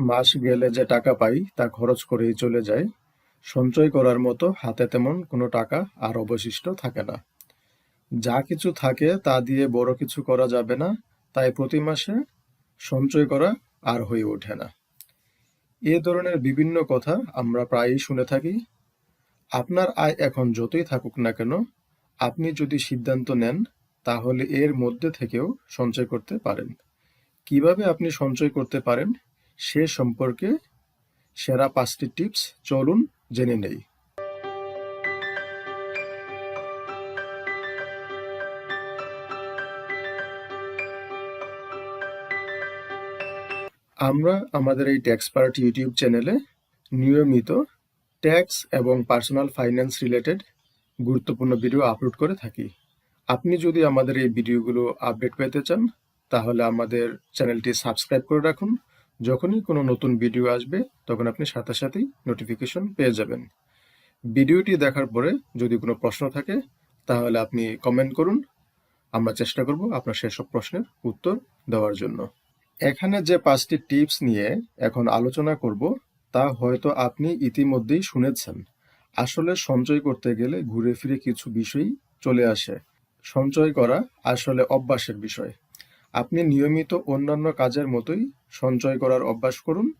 মাস গেলে যে টাকা পাই, তা খরচ করেই চলে যায়। সঞ্চয় করার মতো হাতে তেমন কোনো টাকা আর অবশিষ্ট থাকে না। যা কিছু থাকে, তা দিয়ে বড় কিছু করা যাবে না, তাই প্রতি মাসে সঞ্চয় করা আর হয়ে ওঠে না। এ ধরনের বিভিন্ন কথা আমরা প্রায়ই শুনে থাকি। আপনার আয় এখন যতই থাকুক না কেন, আপনি যদি সিদ্ধান্ত নেন, তাহলে এর মধ্যে থেকেও সঞ্চয় করতে পারেন। কীভাবে আপনি সঞ্চয় করতে পারেন? সে সম্পর্কে সেরা পাঁচটি টিপস চলুন জেনে নেই। আমরা আমাদের এই ট্যাক্স পার্ট ইউটিউব চ্যানেলে নিয়মিত ট্যাক্স এবং পার্সোনাল ফাইন্যান্স রিলেটেড গুরুত্বপূর্ণ ভিডিও আপলোড করে থাকি। আপনি যদি আমাদের এই ভিডিওগুলো আপডেট পেতে চান, তাহলে আমাদের চ্যানেলটি সাবস্ক্রাইব করে রাখুন। যখনই কোনো নতুন ভিডিও আসবে, তখন আপনি সাথে সাথেই নোটিফিকেশন পেয়ে যাবেন। ভিডিওটি দেখার পরে যদি কোনো প্রশ্ন থাকে, তাহলে আপনি কমেন্ট করুন। আমরা চেষ্টা করব আপনার সেসব প্রশ্নের উত্তর দেওয়ার জন্য। এখানে যে পাঁচটি টিপস নিয়ে এখন আলোচনা করব, তা হয়তো আপনি ইতিমধ্যেই শুনেছেন। আসলে সঞ্চয় করতে গেলে ঘুরে ফিরে কিছু বিষয়ই চলে আসে। সঞ্চয় করা আসলে অভ্যাসের বিষয়। আপনি নিয়মিত অন্যান্য কাজের মতোই সঞ্চয় করার অভ্যাস করুন।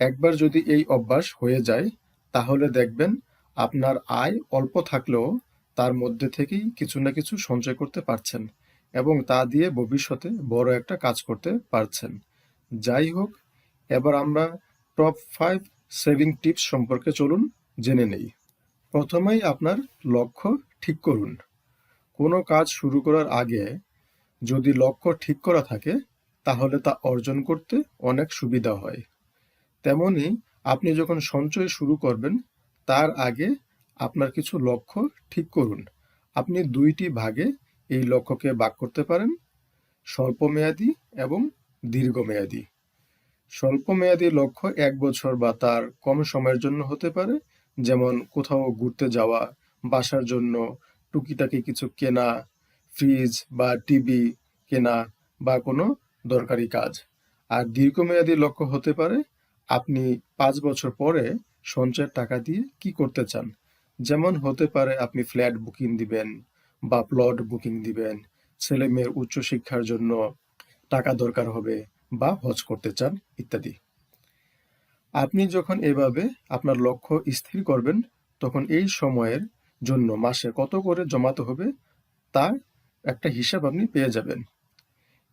একবার যদি এই অভ্যাস হয়ে যায়, তাহলে দেখবেন আপনার আয় অল্প থাকলেও তার মধ্যে থেকেই কিছু না কিছু সঞ্চয় করতে পারছেন এবং তা দিয়ে ভবিষ্যতে বড় একটা কাজ করতে পারছেন। যাই হোক, এবার আমরা টপ ফাইভ সেভিং টিপস সম্পর্কে চলুন, জেনে নেই। প্রথমেই আপনার লক্ষ্য ঠিক করুন। কোনো কাজ শুরু করার আগে যদি লক্ষ্য ঠিক করা থাকে, তাহলে তা অর্জন করতে অনেক সুবিধা হয়। তেমনি, আপনি যখন সঞ্চয় শুরু করবেন, তার আগে আপনার কিছু লক্ষ্য ঠিক করুন। আপনি দুইটি ভাগে এই লক্ষ্যকে ভাগ করতে পারেন, স্বল্পমেয়াদী এবং দীর্ঘমেয়াদী। স্বল্পমেয়াদী লক্ষ্য এক বছর বা তার কম সময়ের জন্য হতে পারে, যেমন কোথাও ঘুরতে যাওয়া, বাসার জন্য টুকিটাকি কিছু কেনা, ফ্রিজ বা টিভি কেনা বা কোনো দরকারি কাজ। আর দীর্ঘমেয়াদী লক্ষ্য হতে পারে, আপনি পাঁচ বছর পরে সঞ্চয়ের টাকা দিয়ে কি করতে চান? যেমন হতে পারে আপনি ফ্ল্যাট বুকিং দিবেন বা প্লট বুকিং দিবেন, ছেলে মেয়ের উচ্চশিক্ষার জন্য টাকা দরকার হবে বা হজ করতে চান, ইত্যাদি। আপনি যখন এভাবে আপনার লক্ষ্য স্থির করবেন, তখন এই সময়ের জন্য মাসে কত করে জমাতে হবে, তার একটা হিসাব আপনি পেয়ে যাবেন।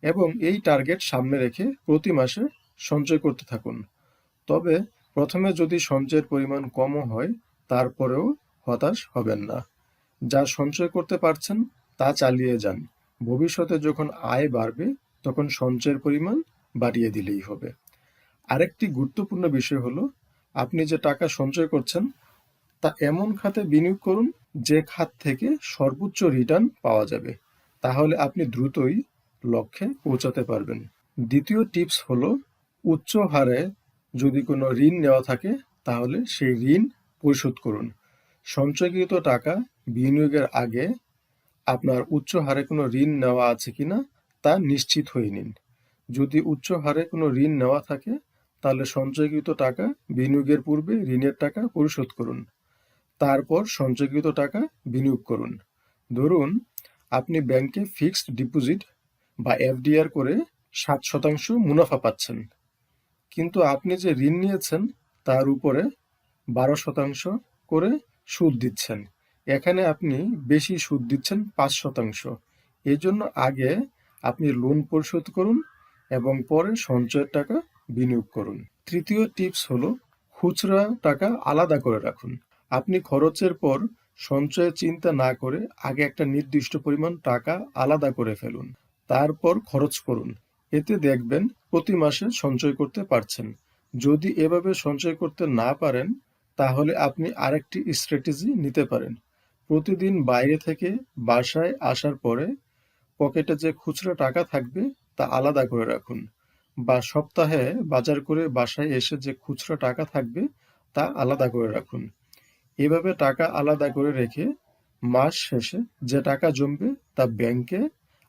এবং এই টার্গেট সামনে রেখে প্রতি মাসে সঞ্চয় করতে থাকুন। তবে প্রথমে যদি সঞ্চয়ের পরিমাণ কমও হয়, তারপরেও হতাশ হবেন না। যা সঞ্চয় করতে পারছেন, তা চালিয়ে যান। ভবিষ্যতে যখন আয় বাড়বে, তখন সঞ্চয়ের পরিমাণ বাড়িয়ে দিলেই হবে। আরেকটি গুরুত্বপূর্ণ বিষয় হলো, আপনি যে টাকা সঞ্চয় করছেন, তা এমন খাতে বিনিয়োগ করুন, যে খাত থেকে সর্বোচ্চ রিটার্ন পাওয়া যাবে। তাহলে আপনি দ্রুতই লক্ষ্যে পৌঁছাতে পারবেন। দ্বিতীয় টিপস হলো, উচ্চ হারে যদি কোনো ঋণ নেওয়া থাকে, তাহলে সেই ঋণ পরিশোধ করুন। সঞ্চয়কৃত টাকা বিনিয়োগের আগে আপনার উচ্চ হারে কোনো ঋণ নেওয়া আছে কিনা, তা নিশ্চিত হয়ে নিন। যদি উচ্চ হারে কোনো ঋণ নেওয়া থাকে, তাহলে সঞ্চয়কৃত টাকা বিনিয়োগের পূর্বে ঋণের টাকা পরিশোধ করুন। তারপর সঞ্চয়কৃত টাকা বিনিয়োগ করুন। ধরুন, আপনি ব্যাংকে ফিক্সড ডিপোজিট বা এফডিআর করে সাত শতাংশ মুনাফা পাচ্ছেন। কিন্তু আপনি যে ঋণ নিয়েছেন, তার উপরে বারো শতাংশ করে সুদ দিচ্ছেন। এখানে আপনি বেশি সুদ দিচ্ছেন পাঁচ শতাংশ। এই জন্য আগে আপনি লোন পরিশোধ করুন এবং পরে সঞ্চয়ের টাকা বিনিয়োগ করুন। তৃতীয় টিপস হলো খুচরা টাকা আলাদা করে রাখুন। আপনি খরচের পর সঞ্চয়ের চিন্তা না করে আগে একটা নির্দিষ্ট পরিমাণ টাকা আলাদা করে ফেলুন। তারপর খরচ করুন। এতে দেখবেন প্রতি মাসে সঞ্চয় করতে পারছেন। যদি এভাবে সঞ্চয় করতে না পারেন, তাহলে আপনি আরেকটি স্ট্র্যাটেজি নিতে পারেন। প্রতিদিন বাইরে থেকে বাসায় আসার পরে পকেটে যে খুচরা টাকা থাকবে, তা আলাদা করে রাখুন বা সপ্তাহে বাজার করে বাসায় এসে যে খুচরা টাকা থাকবে, তা আলাদা করে রাখুন। এভাবে টাকা আলাদা করে রেখে মাস শেষে যে টাকা জমবে, তা ব্যাংকে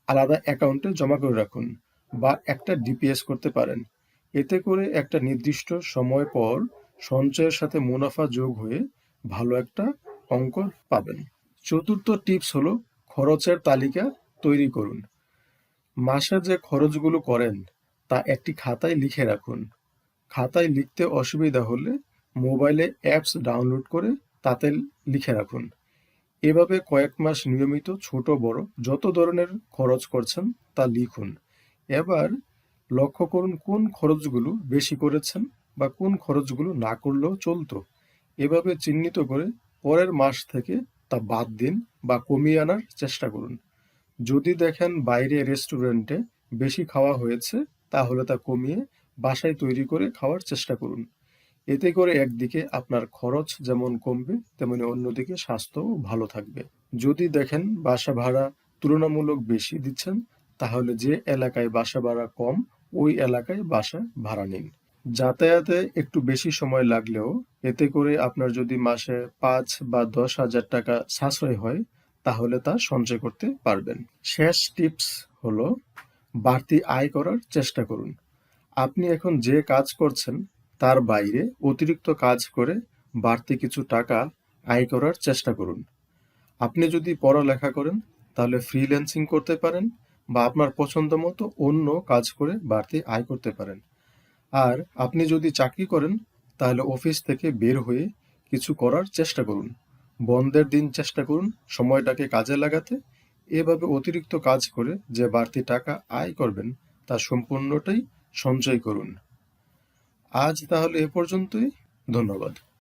আলাদা অ্যাকাউন্টে জমা করে রাখুন বা একটা ডিপিএস করতে পারেন। এতে করে একটা নির্দিষ্ট সময় পর সঞ্চয়ের সাথে মুনাফা যোগ হয়ে ভালো একটা অঙ্ক পাবেন। চতুর্থ টিপস হলো খরচের তালিকা তৈরি করুন। মাসে যে খরচগুলো করেন তা একটি খাতায় লিখে রাখুন। খাতায় লিখতে অসুবিধা হলে মোবাইলে অ্যাপস ডাউনলোড করে তাতে লিখে রাখুন। এভাবে কয়েক মাস নিয়মিত ছোট বড় যত ধরনের খরচ করছেন তা লিখুন। এবার লক্ষ্য করুন কোন খরচগুলো বেশি করেছেন বা কোন খরচগুলো না করলেও চলতো। এভাবে চিহ্নিত করে পরের মাস থেকে তা বাদ দিন বা কমিয়ে আনার চেষ্টা করুন। যদি দেখেন বাইরে রেস্টুরেন্টে বেশি খাওয়া হয়েছে, তাহলে তা কমিয়ে বাসায় তৈরি করে খাওয়ার চেষ্টা করুন। এতে করে একদিকে আপনার খরচ যেমন কমবে, তেমনি অন্যদিকে স্বাস্থ্যও ভালো থাকবে। যদি দেখেন বাসা ভাড়া তুলনামূলক বেশি দিচ্ছেন, তাহলে যে এলাকায় বাসা ভাড়া কম, ওই এলাকায় বাসা ভাড়া নিন। যাতায়াতে একটু বেশি সময় লাগলেও এতে করে আপনার যদি মাসে পাঁচ বা দশ হাজার টাকা সাশ্রয় হয়, তাহলে তা সঞ্চয় করতে পারবেন। শেষ টিপস হলো, বাড়তি আয় করার চেষ্টা করুন। আপনি এখন যে কাজ করছেন তার বাইরে অতিরিক্ত কাজ করে বাড়তি কিছু টাকা আয় করার চেষ্টা করুন। আপনি যদি পড়ালেখা করেন, তাহলে ফ্রিল্যান্সিং করতে পারেন বা আপনার পছন্দ মতো অন্য কাজ করে বাড়তি আয় করতে পারেন। আর আপনি যদি চাকরি করেন, তাহলে অফিস থেকে বের হয়ে কিছু করার চেষ্টা করুন। বন্ধের দিন চেষ্টা করুন সময়টাকে কাজে লাগাতে। এভাবে অতিরিক্ত কাজ করে যে বাড়তি টাকা আয় করবেন, তা সম্পূর্ণটাই সঞ্চয় করুন। আজ তাহলে এ পর্যন্তই। ধন্যবাদ।